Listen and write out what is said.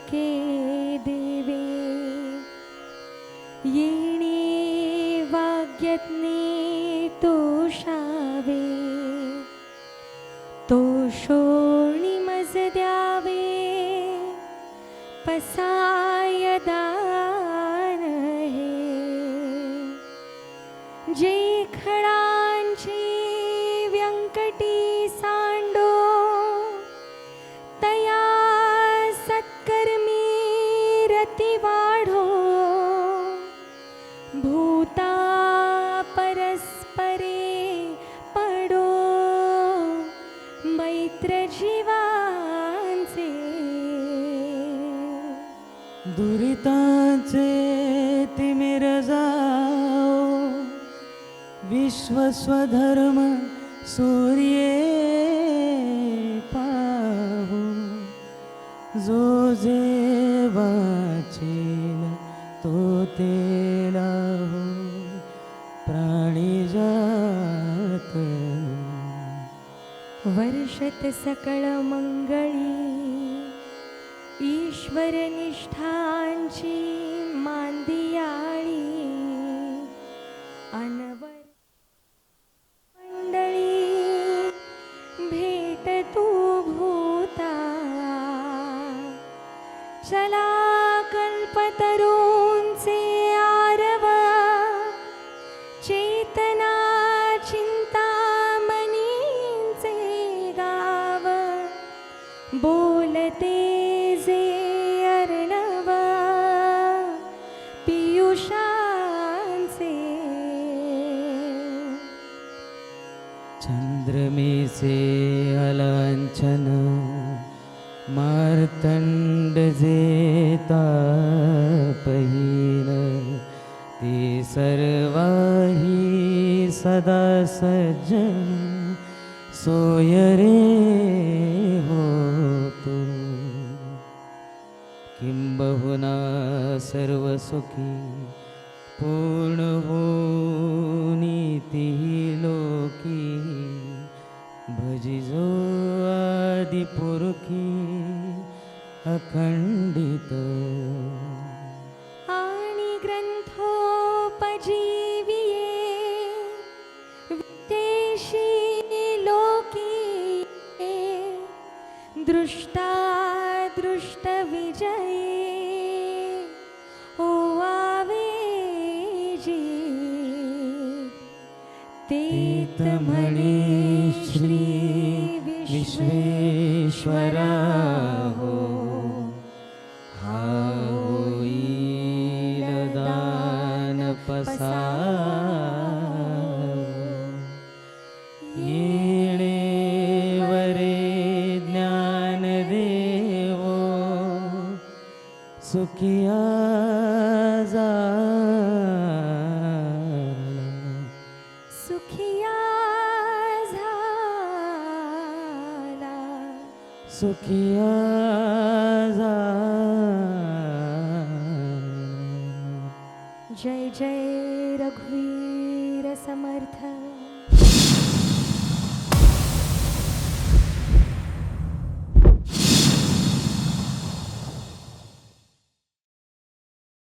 सके देवे। येणे वाग्यज्ञे तोषावे। तो शोणी मज द्यावे पसाय दान हे। जे खडांची व्यंकटी सांडो परे पडो. मैत्र जीवांचे. दुरितांचे तिमिर जाओ विश्वस्वधर्म सूर्ये पाहू. जो जेवाचील तो तेला लाहो जात. वर्षत सकळ मंगळी ईश्वर निष्ठांची मांदियाळी अनवर मंडळी भेट तू भूता. चला कल्पतरू चेतना चिंतामणींचे गाव. बोलते जे अर्णव पियुषांचे. चंद्रमेचे अलांछन मार्तंड जे तापही. सर्वाहि सदा सज्जन सोयरे होतु किं बहुना सर्वसुखी पूर्णवोनीति लोकी। भजिजो आदिपुरुखी अखण्डित। दृष्टा दृष्टविजये। विजयी ओे तीतमणि श्री विश्वेश्वरा हि दान पसा सुखिया झाला. सुखिया झाला सुखिया झाला. जय जय रघुवीर समर्थ